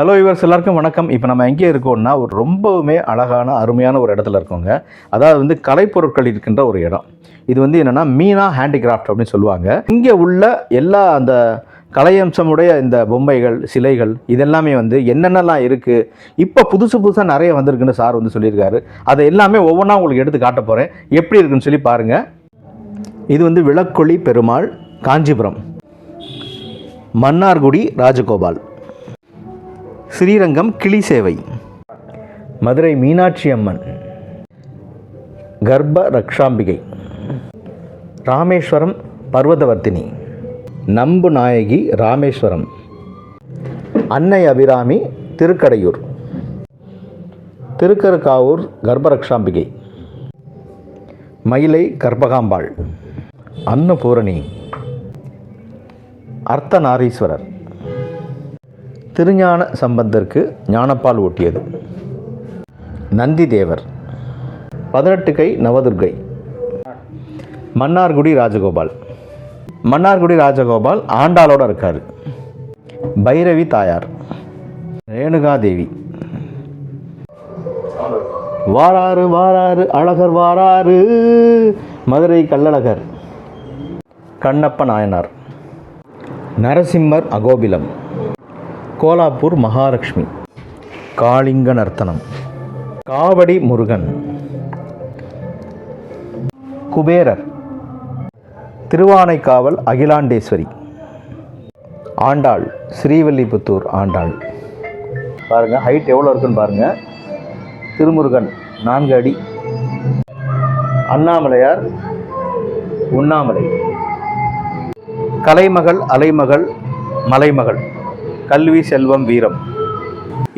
Hello இவர்ஸ் எல்லாருக்கும் வணக்கம். இப்போ நம்ம எங்கே இருக்கோம்னா ஒரு ரொம்பவுமே அழகான அருமையான ஒரு இடத்துல இருக்கோங்க. அதாவது வந்து கலைப்பொருட்கள் இருக்கின்ற ஒரு இடம். இது வந்து என்னென்னா மீனா ஹேண்டிகிராஃப்ட் அப்படின்னு சொல்லுவாங்க. இங்கே உள்ள எல்லா அந்த கலையம்சமுடைய இந்த பொம்மைகள் சிலைகள் இதெல்லாமே வந்து என்னென்னலாம் இருக்குது இப்போ புதுசு புதுசாக நிறைய வந்திருக்குன்னு சார் வந்து சொல்லியிருக்காரு. அதை எல்லாமே ஒவ்வொன்றா உங்களுக்கு எடுத்து காட்ட போகிறேன் எப்படி இருக்குன்னு சொல்லி பாருங்கள் இது வந்து விளக்கொளி பெருமாள் காஞ்சிபுரம். மன்னார்குடி ராஜகோபால். ஸ்ரீரங்கம் கிளி சேவை. மதுரை மீனாட்சி அம்மன். கர்ப்ப ரக்ஷாம்பிகை. ராமேஸ்வரம் பர்வதவர்த்தினி. நம்பு நாயகி ராமேஸ்வரம். அன்னை அபிராமி திருக்கடையூர். திருக்கருக்காவூர் கர்ப்பரக்ஷாம்பிகை மயிலை கர்ப்பகாம்பாள் அன்னபூரணி. அர்த்தநாரீஸ்வரர். திருஞான சம்பந்தருக்கு ஞானப்பால் ஊட்டியது நந்தி தேவர் பதினெட்டு கை நவதுர்கை. மன்னார்குடி ராஜகோபால். மன்னார்குடி ராஜகோபால் ஆண்டாளோட இருக்கார். பைரவி தாயார். ரேணுகாதேவி. வாராறு வாராறு அழகர் வாராறு மதுரை கள்ளழகர். கண்ணப்ப நாயனார். நரசிம்மர் அகோபிலம். கோலாப்பூர் மகாலட்சுமி. காளிங்க நர்த்தனம் காவடி முருகன். குபேரர். திருவானைக்காவல் அகிலாண்டேஸ்வரி. ஆண்டாள். ஸ்ரீவல்லிபுத்தூர் ஆண்டாள். பாருங்கள் ஹைட் எவ்வளோ இருக்குன்னு பாருங்கள் திருமுருகன் நான்கு அடி. அண்ணாமலையார் உண்ணாமலை. கலைமகள் அலைமகள் மலைமகள். கல்வி செல்வம் வீரம்.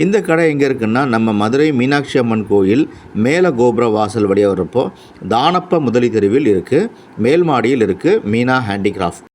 இந்த கடை எங்கே இருக்குன்னா நம்ம மதுரை மீனாட்சி அம்மன் கோயில் மேல கோபுர வாசல் வழியாக வரப்போ தானப்ப முதலி தெருவில் இருக்குது மேல்மாடியில் இருக்குது மீனா ஹேண்டிகிராஃப்ட்.